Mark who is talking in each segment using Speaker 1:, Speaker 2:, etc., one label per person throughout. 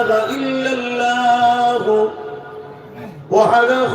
Speaker 1: إله إلا الله. وحده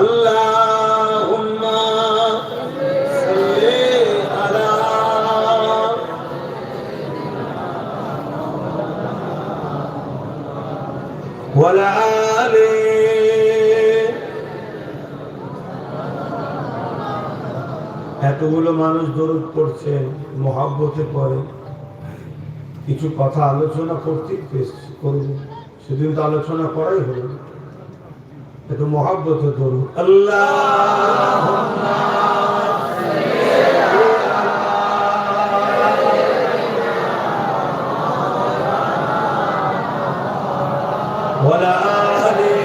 Speaker 1: اللهم صل على وعلى آله এতগুলো মানুষ দরুদ পড়ছে মহাব্বতে পড়ে কিছু কথা আলোচনা করতে করব সেদিন তো আলোচনা করাই হলো না। একটু মহাব্বতে দরুদ আল্লাহ ولا آله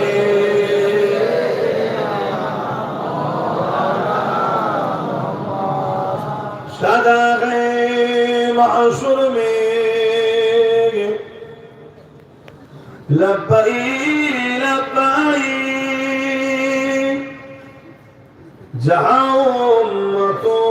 Speaker 1: صدق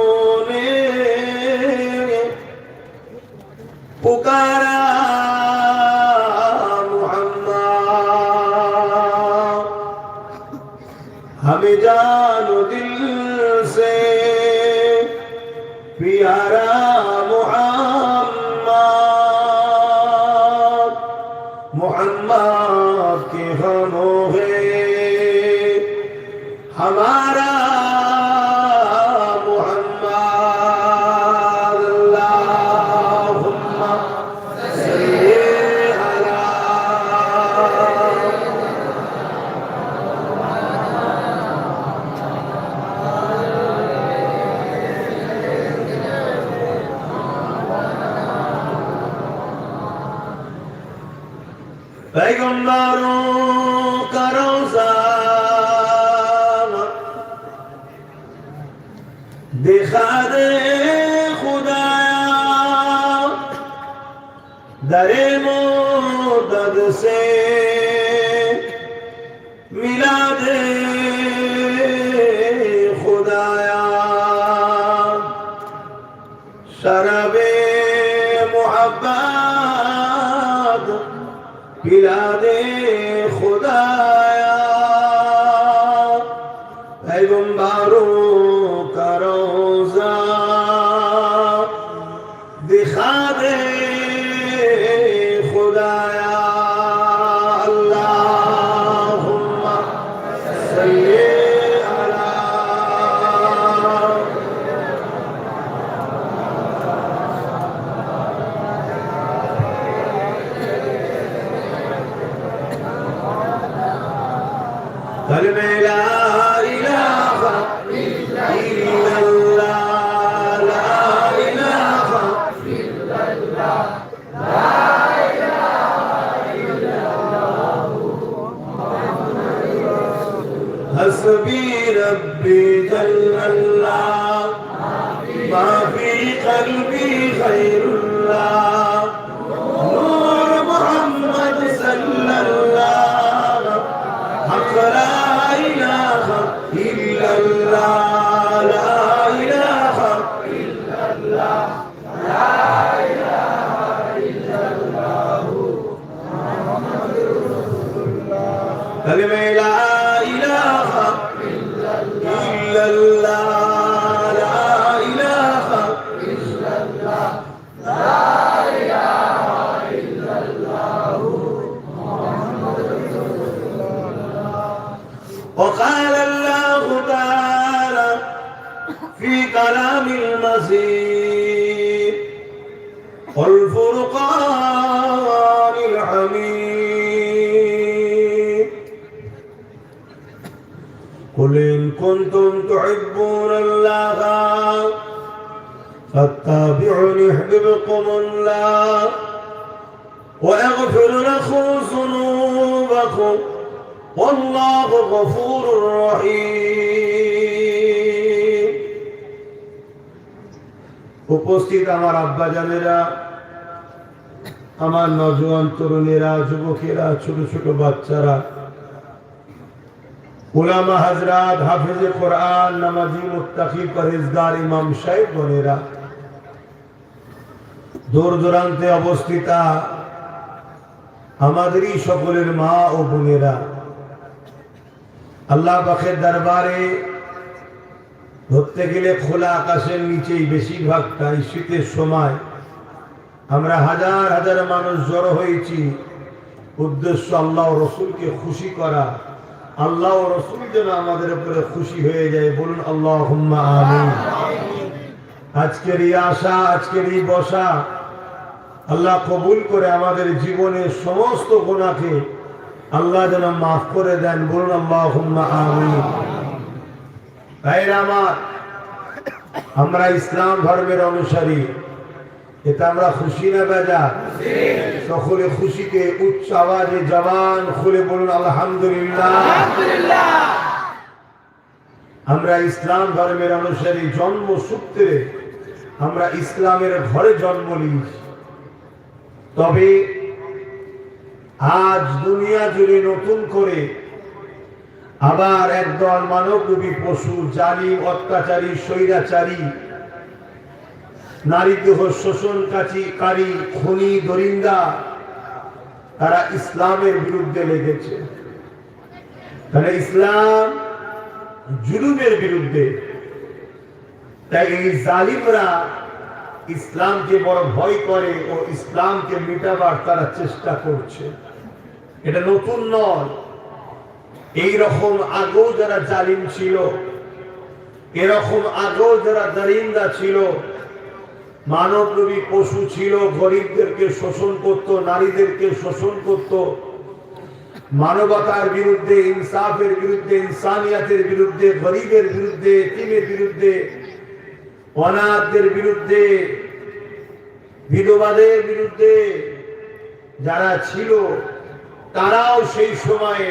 Speaker 1: قلبي غير قل إن كنتم تحبون الله فاتبعوني يحببكم الله ويغفر لكم ذنوبكم والله غفور رحيم উপস্থিত আমার আব্বা জানেরা আমার নজওয়ান তরুণেরা যুবকেরা ছোট ছোট বাচ্চারা উলামা হাজরাত হাফিজে কোরআন নামাজি মুত্তাকি পরহেজগার ইমাম সাহেব বোনেরা, দূর দূরান্তে অবস্থিতা আমাদেরই সকলের মা ও বোনেরা, আল্লাহ পাখের দরবারে ধরতে গেলে খোলা আকাশের নিচেই বেশিরভাগটা শীতের সময় আমরা হাজার হাজার মানুষ জড়ো হয়েছি। উদ্দেশ্য আল্লাহ রসুলকে খুশি করা আল্লাহ রসুল যেন আমাদের উপরে খুশি হয়ে যায়। বলুন আল্লাহ আজকের এই আশা, আজকের এই বসা, আল্লাহ কবুল করে আমাদের জীবনের সমস্ত গুণাকে আল্লাহ যেন মাফ করে দেন। বলুন আল্লাহ ভাইরা আমার, আমরা ইসলাম ধর্মের অনুসারী। এতে আমরা খুশি না বেজা? সকলে খুশিতে উচ্চ আওয়াজে জবান খুলে বলুন আলহামদুলিল্লাহ। আমরা ইসলাম ধর্মের অনুসারী জন্ম সূত্রে আমরা ইসলামের ঘরে জন্ম নিয়েছি তবে আজ দুনিয়া জুড়ে নতুন করে আবার একদল মানবরূপী পশু জালিম অত্যাচারী স্বৈরাচারী নারী দেহ শোষণ কারী খনি, দরিন্দা, তারা ইসলামের বিরুদ্ধে লেগেছে। তাহলে ইসলাম জুলুমের বিরুদ্ধে। তাই এই জালিমরা ইসলামকে বড় ভয় করে ও ইসলামকে মিটাবার তারা চেষ্টা করছে। এটা নতুন নয়। এই রকম আগেও যারা জালিম ছিল, এরকম আগেও যারা দারিন্দা ছিল মানবরূপী পশু ছিল, গরিবদেরকে শোষণ করত, নারীদেরকে শোষণ করত। মানবতার বিরুদ্ধে, ইনসাফের বিরুদ্ধে, ইনসানিয়াতের বিরুদ্ধে, গরিবের বিরুদ্ধে তিমের বিরুদ্ধে, অনাথদের বিরুদ্ধে, বিধবাদের বিরুদ্ধে যারা ছিল, তারাও সেই সময়ে,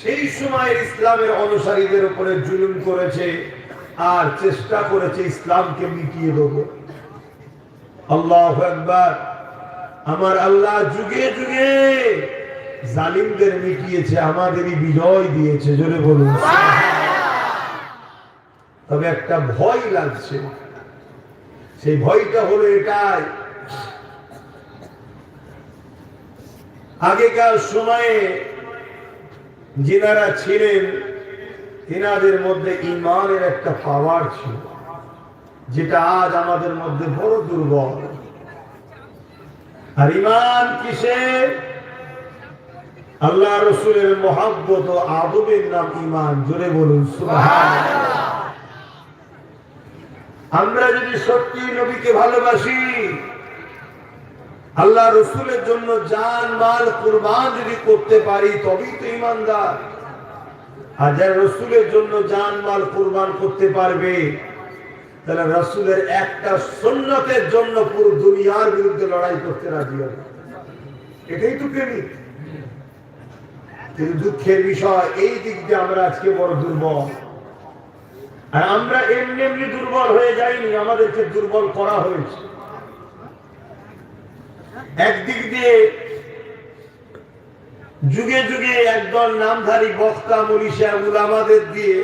Speaker 1: সেই সময়ের ইসলামের অনুসারীদের উপরে জুলুম করেছে আর চেষ্টা করেছে ইসলামকে মিটিয়ে দেব। আল্লাহ একবার আমার আল্লাহ যুগে যুগে জালিমদের মিটিয়েছে, আমাদেরই বিজয় দিয়েছে, জোরে বলুন। তবে একটা ভয় লাগছে। সেই ভয়টা হলো এটাই। আগেকার সময়ে যেনারা ছিলেন, তিনাদের মধ্যে ইমানের একটা পাওয়ার ছিল। যেটা আজ আমাদের মধ্যে বড় দুর্বল। আর ইমান কিসের আল্লাহ রসুলের মহাব্বত ও আদবের নাম ইমান জোরে বলুন আমরা যদি সত্যি নবীকে ভালোবাসি, আল্লাহ রসুলের জন্য জান, মাল, কুরবান যদি করতে পারি, তবেই তো ইমানদার আর যারা রসুলের জন্য জান, মাল, কুরবান করতে পারবে তাহলে রসুলের একটা সন্ন্যতের জন্য পুরো দুনিয়ার বিরুদ্ধে লড়াই করতে রাজি হবে এটাই তো প্রেমিক। কিন্তু দুঃখের বিষয়, এই দিক দিয়ে আমরা আজকে বড় দুর্বল। আর আমরা এমনি এমনি দুর্বল হয়ে যাইনি, আমাদেরকে দুর্বল করা হয়েছে। একদিক দিয়ে যুগে যুগে একদল নামধারী বক্তা, মনীষা, উলামাদের দিয়ে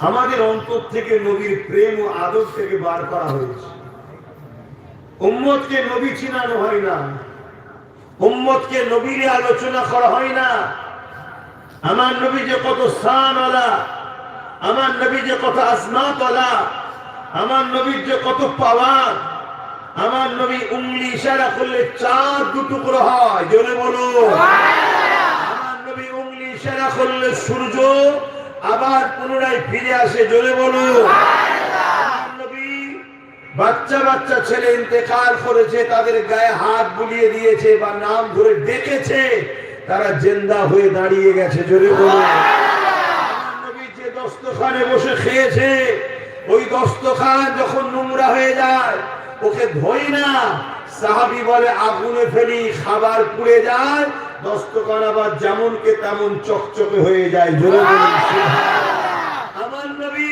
Speaker 1: আমাদের অন্তর থেকে নবীর প্রেম ও আদর থেকে বার করা হয়েছে। উম্মতকে নবী চিনানো হয় না। উম্মতকে নবীরে আলোচনা করা হয় না। আমার নবী যে কত স্থানওয়ালা আমার নবী যে কত আসমাতওয়ালা আমার নবীর যে কত পাওয়ার আমার নবী উংলি ইশারা করলে চার দুটুকরো হয়। জোরে বলো আমার নবী উংলি ইশারা করলে সূর্য আবার পুনরায় ফিরে আসে, জোরে বলো। বাচ্চা বাচ্চা ছেলে ইন্তেকাল করেছে, তাদের গায়ে হাত বুলিয়ে দিয়েছে বা নাম ধরে ডেকেছে, তারা জেন্দা হয়ে দাঁড়িয়ে গেছে, জোরে বলো। যে দস্তখানে বসে খেয়েছে, ওই দস্তখান যখন নোংরা হয়ে যায়, ওকে ধোই না। সাহাবি বলে, আগুনে ফেলি, খাবার পুড়ে যায় দস্তখান আবার যেমনকে তেমন চকচকে হয়ে যায় জোরে আমার নবী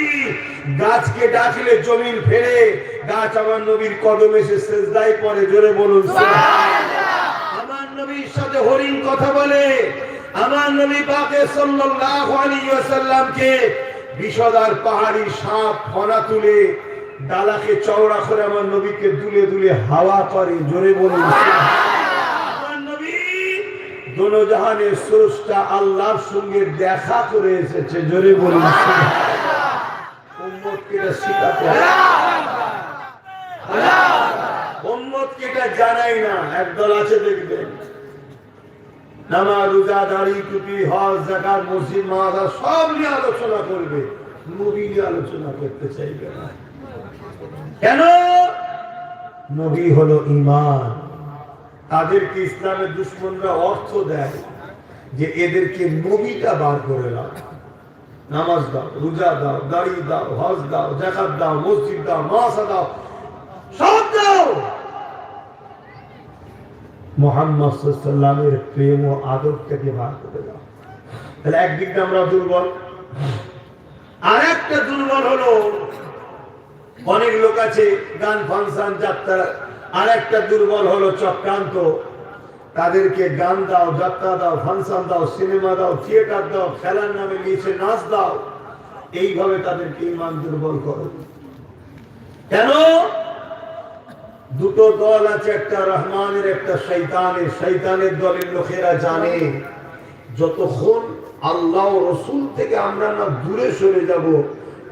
Speaker 1: গাছকে ডাকলে জমিন ফেরে গাছ আমার নবীর কদম পড়ে, জোরে বলুন আমার নবীর সাথে হরিণ কথা বলে, আমার নবী পাকে সাল্লাল্লাহু আলাইহি ওয়াসাল্লামকে বিষদার পাহাড়ি সাপ, ফনা তুলে, ডালাকে চওড়া করে আমার নবীকে দুলে দুলে হাওয়া করে, জোরে বলুন নবী দোনো জাহানের স্রষ্টা আল্লাহর সঙ্গে দেখা করে এসেছে, জোরে বলুন দাড়ি, টুপি, হজ মসজিদ সব নিয়ে আলোচনা করবে। আলোচনা করতে চাইবে না। কেন? নবী হলো ইমান তাদেরকে ইসলামের দুশ্মনরা অর্থ দেয় যে এদেরকে নবীটা বার করে দাও। নামাজ দাও, রোজা দাও দাড়ি দাও, হজ দাও জাকাত দাও, মসজিদ দাও মাসা দাও, সব দাও। মোহাম্মদ সাল্লামের প্রেম ও আদর থেকে বার করে দাও। তাহলে একদিক আমরা দুর্বল, আর একটা দুর্বল হলো, অনেক লোক আছে গান, ফাংশন, যাত্রা আর একটা দুর্বল হলো চক্রান্ত। তাদেরকে গান দাও, যাত্রা দাও, ফাংশন দাও, সিনেমা দাও, থিয়েটার দাও, খেলার নামে নিচে নাচ দাও। এইভাবে তাদেরকে ইমান দুর্বল করো। কেন? দুটো দল আছে, একটা রহমানের, একটা শৈতানের শৈতানের দলের লোকেরা জানে, যতক্ষণ আল্লাহ রসুল থেকে আমরা না দূরে সরে যাব,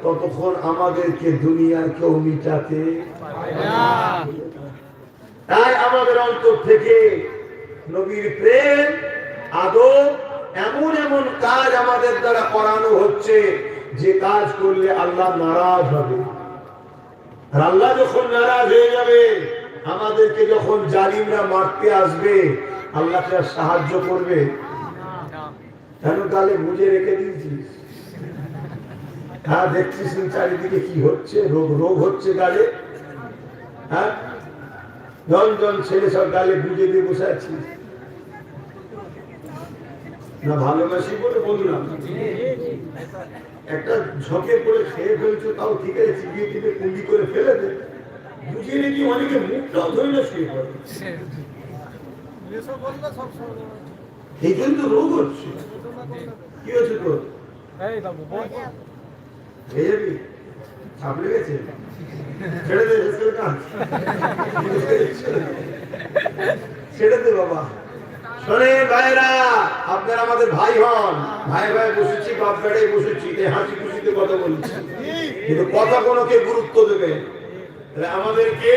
Speaker 1: ততক্ষণ আমাদেরকে দুনিয়ার কেউ মিটাতে তাই আমাদের অন্তর থেকে নবীর প্রেম আদব এমন এমন কাজ আমাদের দ্বারা করানো হচ্ছে যে কাজ করলে আল্লাহ নারাজ হবে। আর আল্লাহ যখন নারাজ হয়ে যাবে, আমাদেরকে যখন জালিমরা মারতে আসবে আল্লাহকে আর সাহায্য করবে? কেন তাহলে বুঝে রেখে দিয়েছিস? হ্যাঁ দেখছিস চারিদিকে কি হচ্ছে? রোগ রোগ হচ্ছে গালে? হ্যাঁ? জন জন ছেলে সব গালে বুঝে দিয়ে বসে আছি। না ভালোবাসি বলে বললাম একটা ঝকে পড়ে খেয়ে ফেলছো তাও ঠিক আছে চিবিয়ে চিবিয়ে কুন্ডি করে ফেলে দে। বুঝিয়ে নাকি অনেকে মুখটাও ধরে না শুয়ে পড়ে? এই জন্য রোগ হচ্ছে। কি হচ্ছে তোর?
Speaker 2: এই বাবু বল।
Speaker 1: যাবি ছাপ লেগেছে ছেড়ে দে ছেড়ে দে বাবা। শোনে ভাইরা আপনারা আমাদের ভাই হন। ভাই ভাই বসেছি, বাপ বেড়ে বসেছি হাসি খুশিতে কথা বলছি। কিন্তু কথা কোনোকে গুরুত্ব দেবে? তাহলে আমাদেরকে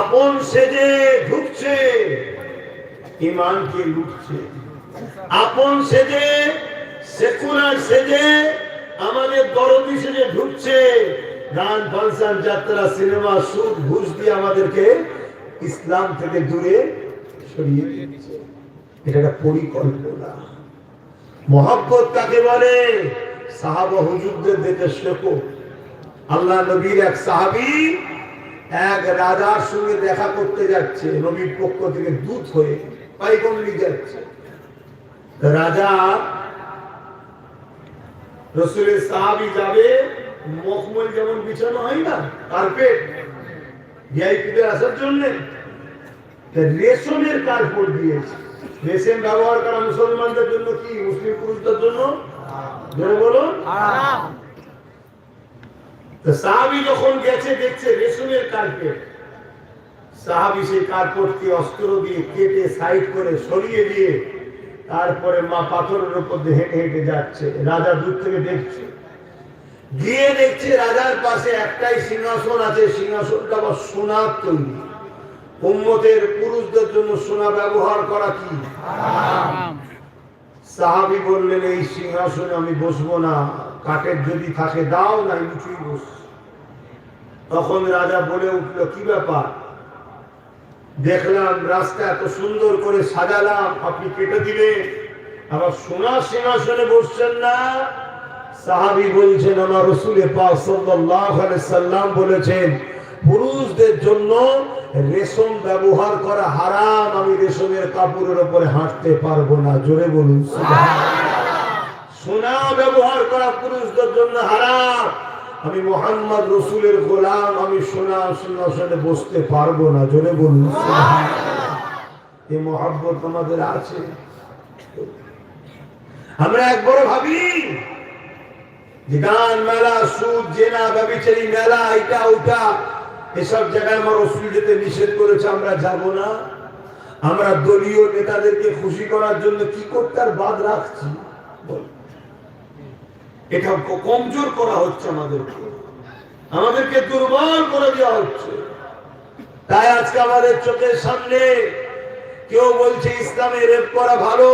Speaker 1: আপন সেজে ঢুকছে, ইমানকে লুটছে। আপন সেজে, সেকুলার সেজে আমাদের দরদি সেজে ঢুকছে গান ফাংশন যাত্রা, সিনেমা সুদ ঘুষ দিয়ে আমাদেরকে ইসলাম থেকে দূরে সরিয়ে দিচ্ছে এটা একটা পরিকল্পনা। মহাব্বত কাকে বলে? সাহাবা হুজুরদের দেখে শেখো। আল্লাহ নবীর এক সাহাবি এক রাজার সঙ্গে দেখা করতে যাচ্ছে, নবীর পক্ষ থেকে দূত হয়ে পাইকমলি যাচ্ছে। রাজা রসুলের সাহাবি যাবে মখমল যেমন বিছানো হয় না কার্পেট ভিআইপিদের আসার জন্য রেশমের কার্পেট দিয়েছে। রেশম ব্যবহার করা মুসলমানদের জন্য কি মুসলিম পুরুষদের জন্য? বলুন সাহাবি যখন গেছে দেখছে রেশমের কার্পেট সাহাবি সেই কার্পটকে অস্ত্র দিয়ে কেটে সাইড করে সরিয়ে দিয়ে তারপরে মা পাথরের উপর হেঁটে হেঁটে যাচ্ছে। রাজা দূর থেকে দেখছে। গিয়ে দেখছে রাজার পাশে একটাই সিংহাসন আছে। সিংহাসনটা আবার সোনার তৈরি। উম্মতের পুরুষদের জন্য সোনা ব্যবহার করা কি? সাহাবি বললেন, এই সিংহাসনে আমি বসবো না। কাঠের যদি থাকে দাও না উঁচুই বস। তখন রাজা বলে উঠল, কি ব্যাপার? দেখলাম রাস্তা এত সুন্দর করে সাজালাম, আপনি কেটে দিলেন। আবার সোনার সিংহাসনে বসছেন না। সাহাবি বলছেন, আমার রসুলে সাল্লাম বলেছেন, পুরুষদের জন্য রেশম ব্যবহার করা হারাম, আমি রেশমের কাপড়ের উপরে হাঁটতে পারব না। জোরে বলুন সোনা ব্যবহার করা পুরুষদের জন্য হারাম। আমি মোহাম্মদ রসুলের গোলাম আমি সোনা সিংহাসনে বসতে পারব না জোরে বলুন। এই মহাব্বত আমাদের আছে। আমরা ভাবি। যে গান মেলা সুদ জেনা ব্যবচারী মেলা এটা ওটা এসব জায়গায় আমার রসুল যেতে নিষেধ করেছে আমরা যাব না। আমরা দলীয় নেতাদেরকে খুশি করার জন্য কি করতে আর বাদ রাখছি? বল। এটা কমজোর করা হচ্ছে আমাদেরকে। আমাদেরকে দুর্বল করে দেওয়া হচ্ছে। তাই আজকে আমাদের চোখের সামনে কেউ বলছে ইসলামে রেপ করা ভালো,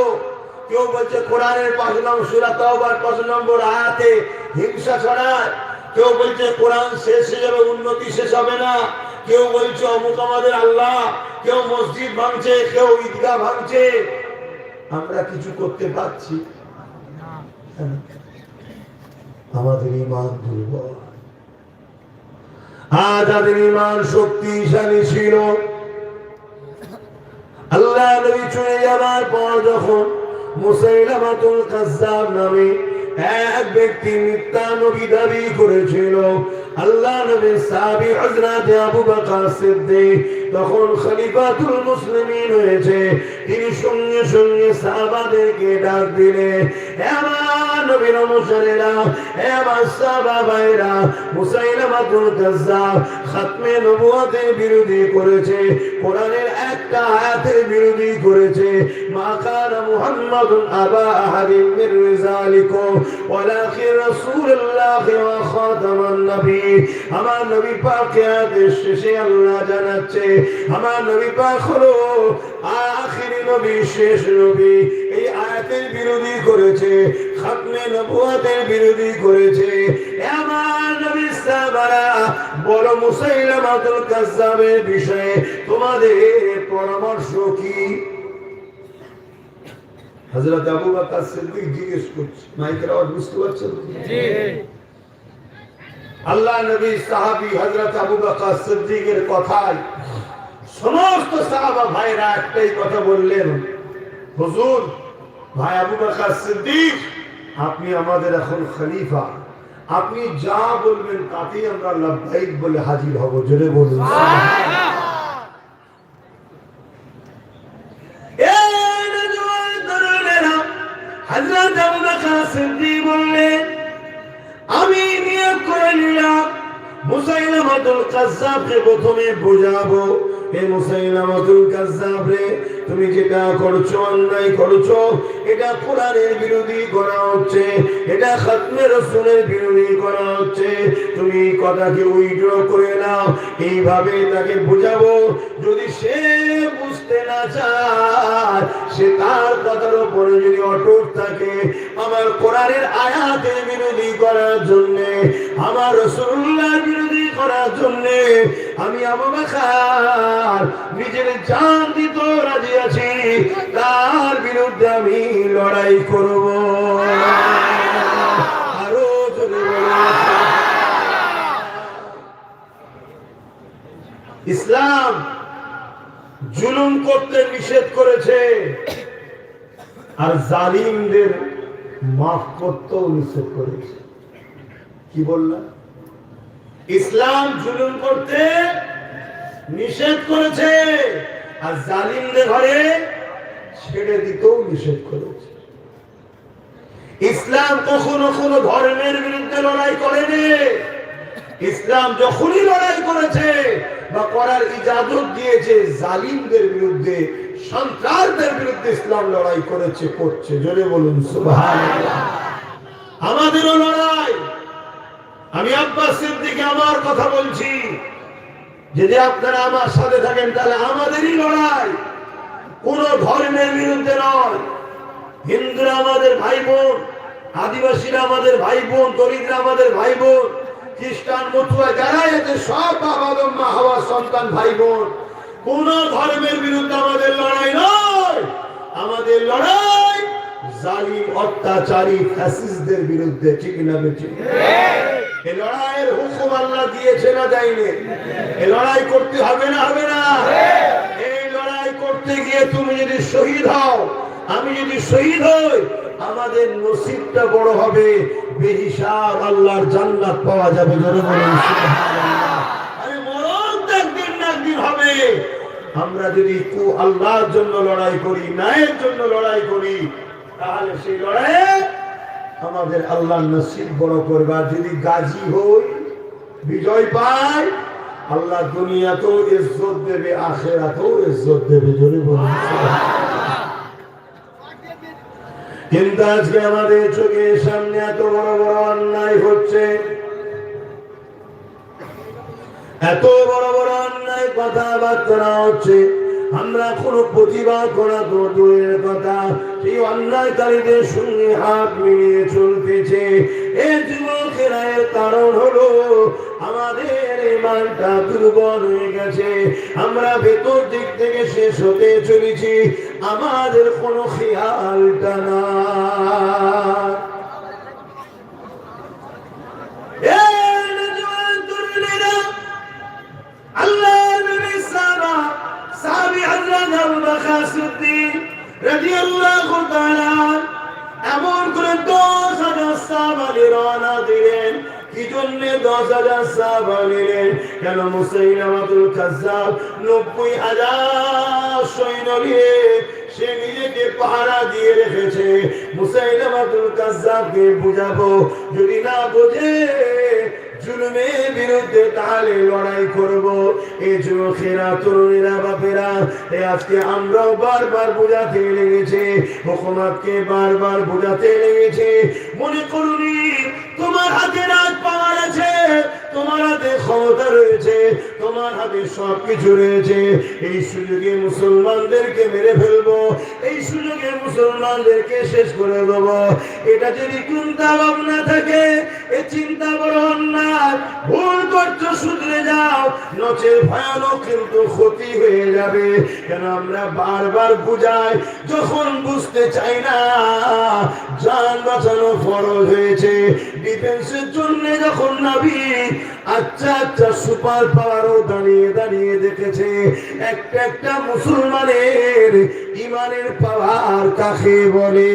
Speaker 1: কেউ বলছে কোরআনের পাঁচ নম্বর সুরা তওবার পাঁচ নম্বর আয়াতে হিংসা ছড়ায়, কেউ বলছে কোরআন শেষ হয়ে যাবে, উন্নতি শেষ হবে না, কেউ বলছে অমুক আমাদের আল্লাহ, কেউ মসজিদ ভাঙছে, কেউ ঈদগাহ ভাঙছে। আমরা কিছু করতে পারছি। আমাদের ইমান দুর্বল। আজ আমাদের ইমান শক্তিশালী ছিল। আল্লাহ নবী চলে যাবার পর যখন মুসাইলামাতুল কাজ্জাব নামে এক ব্যক্তি মিথ্যা নবী দাবি করেছিল, আল্লাহ নবী সাহাবী হযরত আবু বকর সিদ্দিক তখন খলিফাতুল মুসলিমিন হয়েছে। তিনি সঙ্গে সঙ্গে সাহাবাদেরকে ডাক আমার নবীর অনুসারীরা হে আমার সাহাবা ভাইরা মুসাইলামাতুল কাজ্জাব খাতমে নবুয়তের বিরোধী করেছে, কোরআনের একটা আয়াতের বিরোধী করেছে, মা কানা মুহাম্মাদুন আবা আহাদিন মির রিজালিকুম, ওয়ালাকিন রাসূলুল্লাহ ওয়া খাতামান নবী আমার নবী পাক আয়াতের শেষে আল্লাহ জানাচ্ছে, আমার নবী পাক হলো আখিরি নবী, শেষ নবী। এই আয়াতের বিরোধী করেছে খাতমে নবুয়তের বিরোধী করেছে। আমার নবী সাহাবারা মুসাইলামাতুল কাজ্জাবের বিষয়ে তোমাদের পরামর্শ কি? হযরত আবু বকর সিদ্দিক জিজ্ঞেস করছে মাইকের আওয়াজ বুঝতে পারছেন? আল্লাহ নবী সাহাবী হযরত আবু বকর সিদ্দিকের কথায় সমস্ত সাহাবা ভাইরা একটাই কথা বললেন হুজুর ভাই আবু বকর সিদ্দিক আপনি আমাদের এখন খলিফা। আপনি যা বলবেন তাতেই আমরা লাভবাহিক বলে হাজির হব, জোরে বলুন। আমি নিয়োগ করে নিলাম, মুসাইলামাতুল কাজ্জাবকে প্রথমে বোঝাবো। হে তুমি যেটা করছ, অন্যায় করছ, এটা কোরআনের বিরোধী করা হচ্ছে, এটা খাতমে বিরোধী করা হচ্ছে। তুমি কথাকে উইড্র করে নাও, এইভাবে তাকে বোঝাবো, যদি সে বুঝতে না চায়, সে তার কথার উপরে যদি অটুট থাকে, আমার কোরআনের আয়াতের বিরোধী করার জন্য, আমার রসুল্লাহর বিরোধী করার জন্য আমি বকর নিজের জান দিতে রাজি আছি। তার বিরুদ্ধে আমি লড়াই করব। ইসলাম জুলুম করতে নিষেধ করেছে। আর জালিমদের মাফ করতেও নিষেধ করেছে। কি বললাম? ইসলাম জুলুম করতে নিষেধ করেছে, আর জালিমদের ঘরে ছেড়ে দিতেও নিষেধ করেছে। ইসলাম কখনো কোনো ধর্মের বিরুদ্ধে লড়াই করেনি। ইসলাম যখনই লড়াই করেছে বা করার ইজাজত দিয়েছে, জালিমদের বিরুদ্ধে, সন্ত্রাসদের বিরুদ্ধে ইসলাম লড়াই করেছে, করছে। জোরে বলুন, সুবহানাল্লাহ। আমাদেরও লড়াই। আমি আব্বাস সিদ্দিকে আমার কথা বলছি। যদি আপনারা আমার সাথে থাকেন, তাহলে আমাদেরই লড়াই। কোন ধর্মের বিরুদ্ধে নয়। হিন্দুরা আমাদের ভাই বোন আদিবাসীরা আমাদের ভাই বোন দলিতরা আমাদের ভাই বোন খ্রিস্টান মতুয়া যারা এতে সব বাবা মা হওয়ার সন্তান ভাই বোন কোন ধর্মের বিরুদ্ধে আমাদের লড়াই নয়। আমাদের লড়াই জালিম অত্যাচারী ফ্যাসিস্টদের বিরুদ্ধে ঠিক না বেঠিক। এ লড়াইয়ের হুকুম আল্লাহ দিয়েছে না দেয়নি। এ লড়াই করতে হবে না হবে না। এই লড়াই করতে গিয়ে তুমি যদি শহীদ হও আমি যদি শহীদ হই আমাদের নসিবটা বড় হবে। বেহিসাব আল্লাহর জান্নাত পাওয়া যাবে। সুবহানাল্লাহ। আরে মরণ একদিন না একদিন হবে। আমরা যদি কু আল্লাহর জন্য লড়াই করি ন্যায়ের জন্য লড়াই করি তাহলে সেই লড়াইয়ে আমাদের আল্লাহ নসিব বড় করবার যদি গাজী হই, বিজয় পাই, আল্লাহ দুনিয়াতেও ইজ্জত দেবে, আখেরাতেও ইজ্জত দেবে, জোরে কিন্তু আজকে আমাদের সামনে এত বড় বড় অন্যায় হচ্ছে। এত বড় বড় অন্যায় কথাবার্তা হচ্ছে। আমরা কোনো প্রতিবাদ করা তো দূরের কথা। সেই অন্যায়কারীদের সঙ্গে হাত মিলিয়ে চলতেছে। এ যুবকেরা কারণ হলো আমাদের ইমানটা দুর্বল হয়ে গেছে। আমরা ভেতর দিক থেকে শেষ হতে চলেছি। আমাদের কোনো খেয়ালটা না আল্লাহ সাহাবী হযরত আবু বকর সিদ্দিক রাদিয়াল্লাহু রওনা দিলেন। কি জন্য দশ হাজার সাহাবা নিলেন? কেন মুসাইলামাতুল কাজ্জাব নব্বই হাজার সৈন্য নিয়ে সে নিজেকে পাহারা দিয়ে রেখেছে। মুসাইলামাতুল কাজ্জাবকে বুঝাবো, যদি না বোঝে জুলুমের বিরুদ্ধে তাহলে লড়াই করব। এই যুবকেরা বাপেরা, এ আজকে আমরাও বারবার বোঝাতে লেগেছে বারবার বোঝাতে লেগেছে। মনে তোমার হাতে রাজ পাওয়ার আছে, তোমার হাতে ক্ষমতা রয়েছে, তোমার হাতে সব কিছু রয়েছে। এই সুযোগে মুসলমানদেরকে মেরে ফেলব, এই সুযোগে মুসলমানদেরকে শেষ করে দেবো। এটা যদি চিন্তা ভাবনা থাকে, এ চিন্তা বড় ভুল করছ, শুধরে যাও। নচের ভয়ানক কিন্তু ক্ষতি হয়ে যাবে। কেন আমরা বারবার বুঝাই, যখন বুঝতে চাই না, যান বাঁচানো ফরজ হয়েছে। ডিফেন্সের জন্য যখন নাবি আচ্ছা আচ্ছা সুপার পাওয়ারও দাঁড়িয়ে দাঁড়িয়ে দেখেছে। একটা একটা মুসলমানের ইমানের পাওয়ার কাকে বলে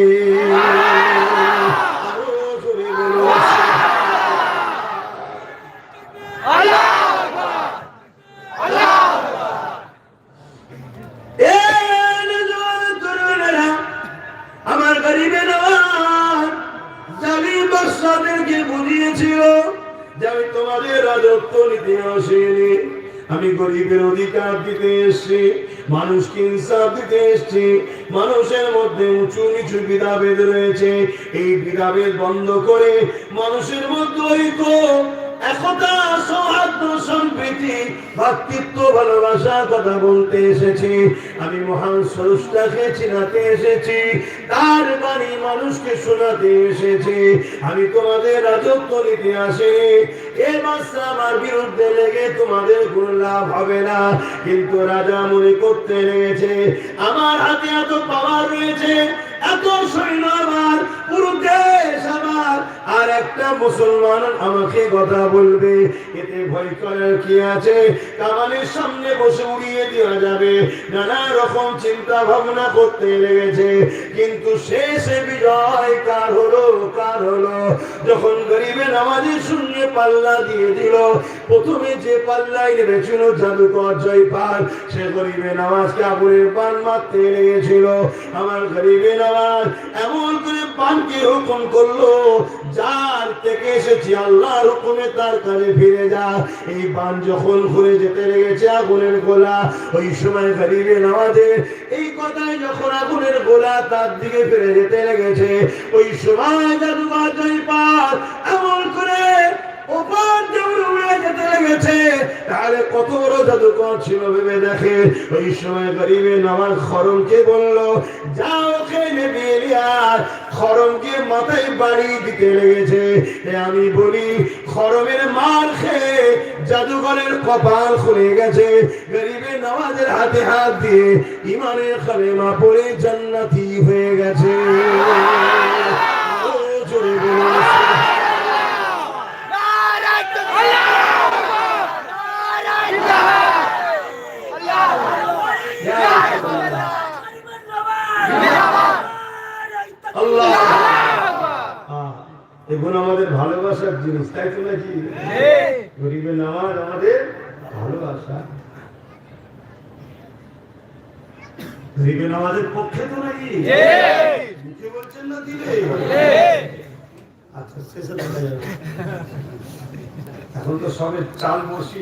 Speaker 1: আরও জোরে বলো এ নজওয়ান তরুণেরা, আমার গরিবে জালিম বাদশাদেরকে আমি তোমাদের রাজত্ব নিতে আসিনি আমি গরিবের অধিকার দিতে এসছি মানুষকে ইনসাফ দিতে এসছি মানুষের মধ্যে উঁচু নিচু বিধাভেদ রয়েছে এই বিধাভেদ বন্ধ করে মানুষের মধ্যে আমি মহান স্রষ্টাকে চিনাতে এসেছি। তার বাণী মানুষকে শোনাতে এসেছি। আমি তোমাদের রাজত্ব নিতে আসিনি এ বাচ্চা আমার বিরুদ্ধে লেগে তোমাদের কোনো লাভ হবে না। কিন্তু রাজা মনে করতে লেগেছে, আমার হাতে এত পাওয়ার রয়েছে। এত সৈন্য আমার, পুরো দেশ আমার। আর একটা মুসলমান আমাকে কথা বলবে, এতে ভয় করার কি আছে? কামানের সামনে বসে উড়িয়ে দেওয়া যাবে। নানা রকম চিন্তা ভাবনা করতে লেগেছে। কিন্তু শেষে বিজয় কার হলো কার হলো? যখন গরিবে নামাজের শূন্য পাল্লা দিয়ে দিল, প্রথমে যে পাল্লাই নেমেছিল জাদুকর জয়পাল, সে গরিবে নামাজকে আগুনের পান মারতে লেগেছিল। আমার গরিবে নামাজ এমন করে পানকে হুকুম করল, যার থেকে এসেছি আল্লাহর হুকুমে তার কাছে ফিরে যা। এই পান যখন ঘুরে যেতে লেগেছে আগুনের গোলা, ওই সময় গরিবে নামাজের এই কথায় যখন আগুনের গোলা তার দিকে ফিরে যেতে লেগেছে। ওই সময় জাদুকর জয়পাল এমন করে তাহলে কত বড় জাদুকর ছিল ভেবে দেখে। ওই সময় গরিবে নামাজ খরমকে বলল, যাও ওখানে বেরিয়ার খরমকে মাথায় বাড়ি দিতে লেগেছে। আমি বলি, খরমের মার খেয়ে জাদুকরের কপাল খুলে গেছে। গরিবের নামাজের হাতে হাত দিয়ে ইমানের খালেমা পড়ে জান্নাতি হয়ে গেছে ও জোরে বলুন আল্লাহ আহ, এগুলো আমাদের ভালোবাসার জিনিস তাই তো নাকি? গরিবের নামাজ আমাদের ভালোবাসা। গরিবের নামাজের পক্ষে তো নাকি? মুখে বলছেন না দিলে? আচ্ছা শেষে এখন তো সবে চাল বসি